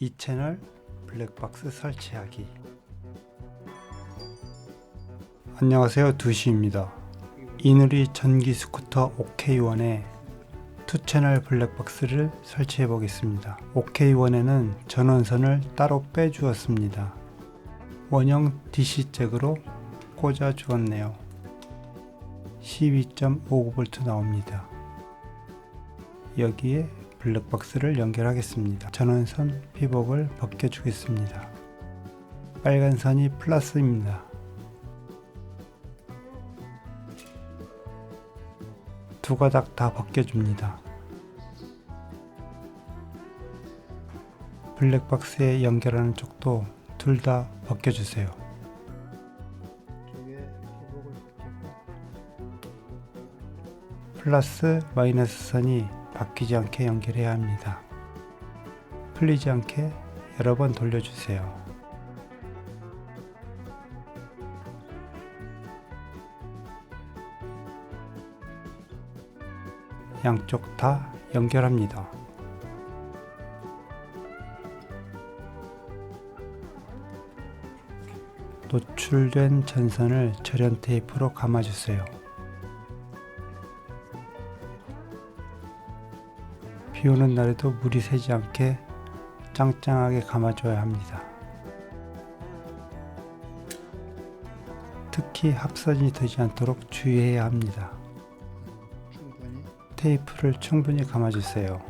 이 채널 블랙박스 설치하기. 안녕하세요 두시입니다. 이누리 전기 스쿠터 OK1에 투 채널 블랙박스를 설치해 보겠습니다. OK1에는 전원선을 따로 빼 주었습니다. 원형 DC 잭으로 꽂아 주었네요. 12.59V 나옵니다. 여기에 블랙박스를 연결하겠습니다. 전원선 피복을 벗겨주겠습니다. 빨간 선이 플러스입니다. 두 가닥 다 벗겨줍니다. 블랙박스에 연결하는 쪽도 둘 다 벗겨주세요. 플러스 마이너스 선이 바뀌지 않게 연결해야 합니다. 풀리지 않게 여러 번 돌려주세요. 양쪽 다 연결합니다. 노출된 전선을 절연 테이프로 감아주세요. 비 오는 날에도 물이 새지 않게 짱짱하게 감아줘야 합니다. 특히 합선이 되지 않도록 주의해야 합니다. 테이프를 충분히 감아주세요.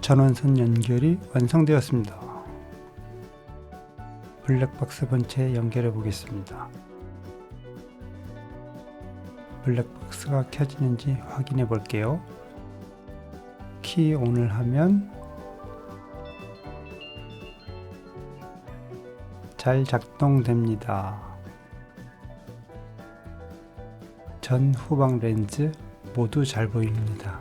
전원선 연결이 완성되었습니다. 블랙박스 본체에 연결해 보겠습니다. 블랙박스가 켜지는지 확인해 볼게요. 키 ON을 하면 잘 작동됩니다. 전 후방 렌즈 모두 잘 보입니다.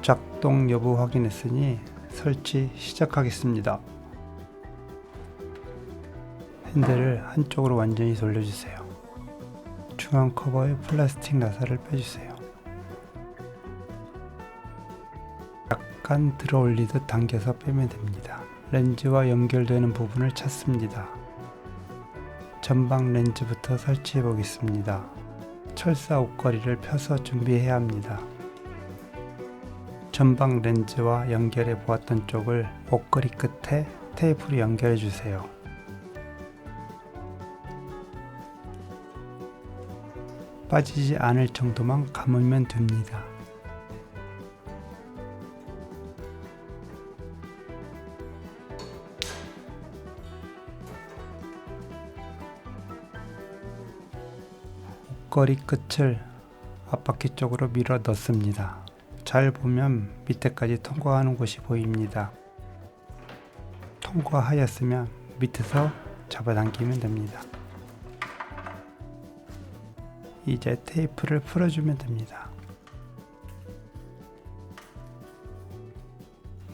작동 여부 확인했으니 설치 시작하겠습니다. 핸들을 한쪽으로 완전히 돌려주세요. 중앙 커버의 플라스틱 나사를 빼주세요. 약간 들어 올리듯 당겨서 빼면 됩니다. 렌즈와 연결되는 부분을 찾습니다. 전방 렌즈부터 설치해 보겠습니다. 철사 옷걸이를 펴서 준비해야 합니다. 전방 렌즈와 연결해 보았던 쪽을 옷걸이 끝에 테이프로 연결해 주세요. 빠지지 않을 정도만 감으면 됩니다. 옷걸이 끝을 앞바퀴 쪽으로 밀어 넣습니다. 잘 보면 밑에까지 통과하는 곳이 보입니다. 통과하였으면 밑에서 잡아당기면 됩니다. 이제 테이프를 풀어주면 됩니다.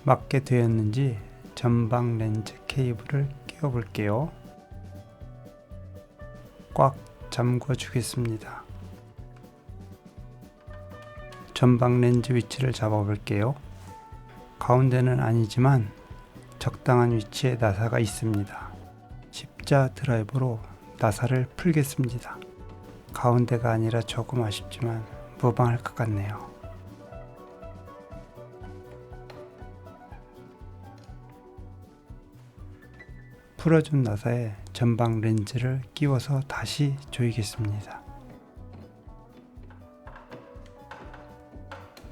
맞게 되었는지 전방 렌즈 케이블을 끼워 볼게요. 꽉 잠궈 주겠습니다. 전방 렌즈 위치를 잡아 볼게요. 가운데는 아니지만 적당한 위치에 나사가 있습니다. 십자 드라이브로 나사를 풀겠습니다. 가운데가 아니라 조금 아쉽지만 무방할 것 같네요. 풀어준 나사에 전방 렌즈를 끼워서 다시 조이겠습니다.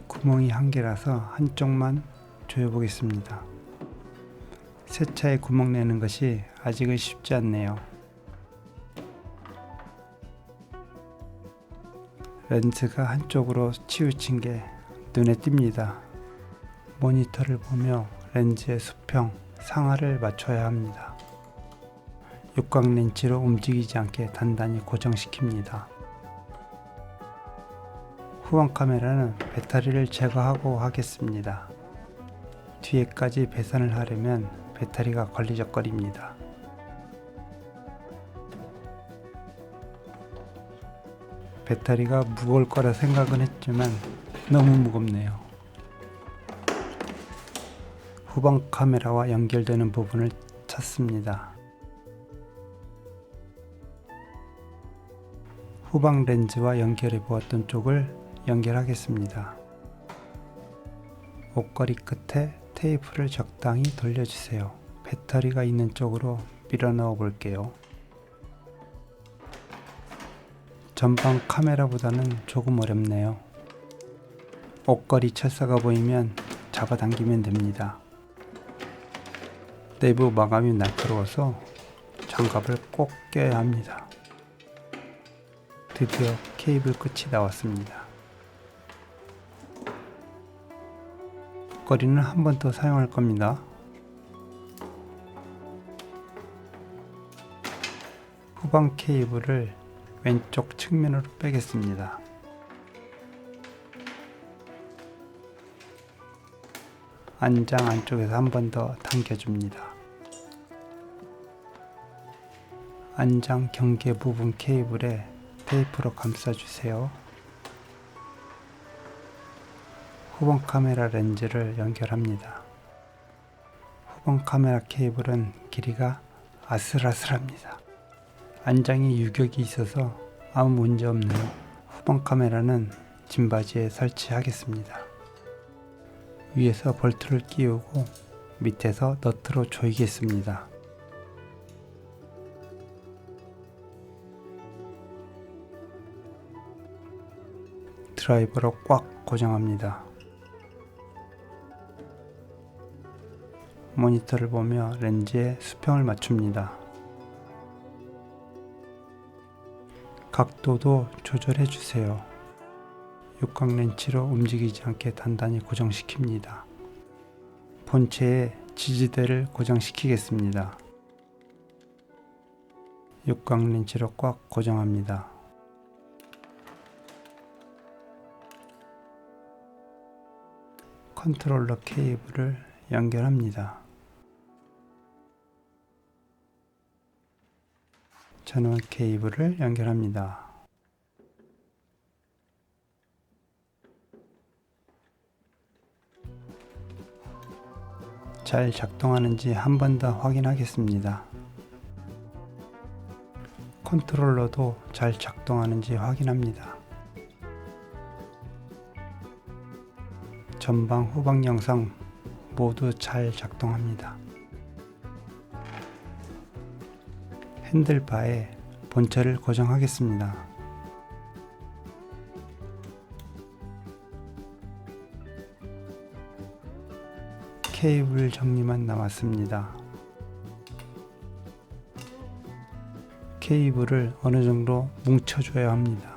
구멍이 한 개라서 한쪽만 조여보겠습니다. 세차에 구멍 내는 것이 아직은 쉽지 않네요. 렌즈가 한쪽으로 치우친 게 눈에 띕니다. 모니터를 보며 렌즈의 수평, 상하를 맞춰야 합니다. 육각 렌치로 움직이지 않게 단단히 고정시킵니다. 후방 카메라는 배터리를 제거하고 하겠습니다. 뒤에까지 배선을 하려면 배터리가 걸리적거립니다. 배터리가 무거울 거라 생각은 했지만 너무 무겁네요. 후방 카메라와 연결되는 부분을 찾습니다. 후방 렌즈와 연결해 보았던 쪽을 연결하겠습니다. 옷걸이 끝에 테이프를 적당히 돌려주세요. 배터리가 있는 쪽으로 밀어 넣어 볼게요. 전방 카메라보다는 조금 어렵네요. 옷걸이 철사가 보이면 잡아당기면 됩니다. 내부 마감이 날카로워서 장갑을 꼭 껴야 합니다. 드디어 케이블 끝이 나왔습니다. 옷걸이는 한 번 더 사용할 겁니다. 후방 케이블을 왼쪽 측면으로 빼겠습니다. 안장 안쪽에서 한 번 더 당겨줍니다. 안장 경계 부분 케이블에 테이프로 감싸주세요. 후방 카메라 렌즈를 연결합니다. 후방 카메라 케이블은 길이가 아슬아슬합니다. 안장에 유격이 있어서 아무 문제 없네요. 후방 카메라는 짐바지에 설치하겠습니다. 위에서 볼트를 끼우고 밑에서 너트로 조이겠습니다. 드라이버로 꽉 고정합니다. 모니터를 보며 렌즈에 수평을 맞춥니다. 각도도 조절해 주세요. 육각 렌치로 움직이지 않게 단단히 고정시킵니다. 본체에 지지대를 고정시키겠습니다. 육각 렌치로 꽉 고정합니다. 컨트롤러 케이블을 연결합니다. 전원 케이블을 연결합니다. 잘 작동하는지 한 번 더 확인하겠습니다. 컨트롤러도 잘 작동하는지 확인합니다. 전방 후방 영상 모두 잘 작동합니다. 핸들바에 본체를 고정하겠습니다. 케이블 정리만 남았습니다. 케이블을 어느 정도 뭉쳐줘야 합니다.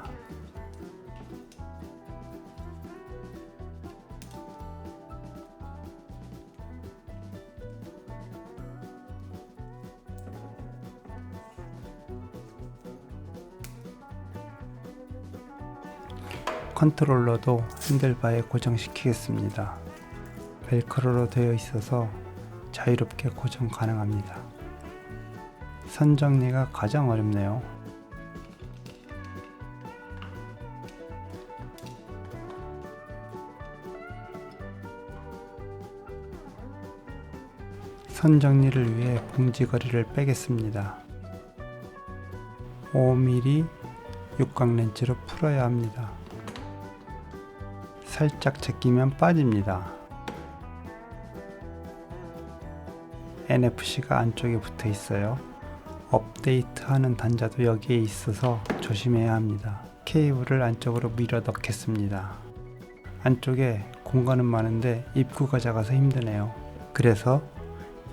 컨트롤러도 핸들바에 고정시키겠습니다. 벨크로로 되어 있어서 자유롭게 고정 가능합니다. 선 정리가 가장 어렵네요. 선 정리를 위해 봉지거리를 빼겠습니다. 5mm 육각 렌치로 풀어야 합니다. 살짝 제끼면 빠집니다. NFC가 안쪽에 붙어 있어요. 업데이트하는 단자도 여기에 있어서 조심해야 합니다. 케이블을 안쪽으로 밀어 넣겠습니다. 안쪽에 공간은 많은데 입구가 작아서 힘드네요. 그래서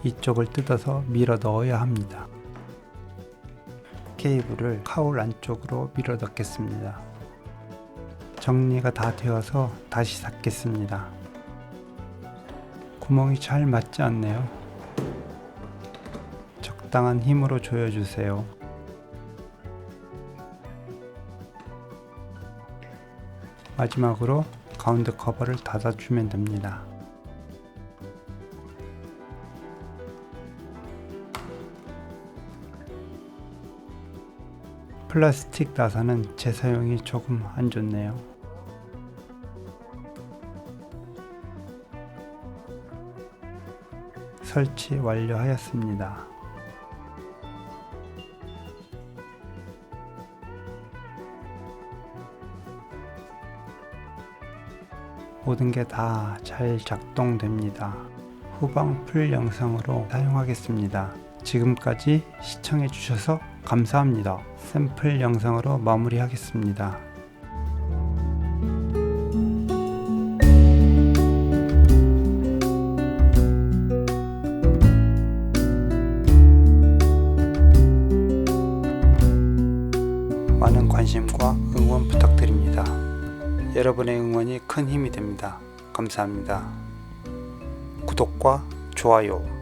이쪽을 뜯어서 밀어 넣어야 합니다. 케이블을 카울 안쪽으로 밀어 넣겠습니다. 정리가 다 되어서 다시 닫겠습니다. 구멍이 잘 맞지 않네요. 적당한 힘으로 조여주세요. 마지막으로 가운데 커버를 닫아주면 됩니다. 플라스틱 나사는 재사용이 조금 안 좋네요. 설치 완료하였습니다. 모든 게 다 잘 작동됩니다. 후방 풀 영상으로 사용하겠습니다. 지금까지 시청해 주셔서 감사합니다. 샘플 영상으로 마무리하겠습니다. 응원 부탁드립니다. 여러분의 응원이 큰 힘이 됩니다. 감사합니다. 구독과 좋아요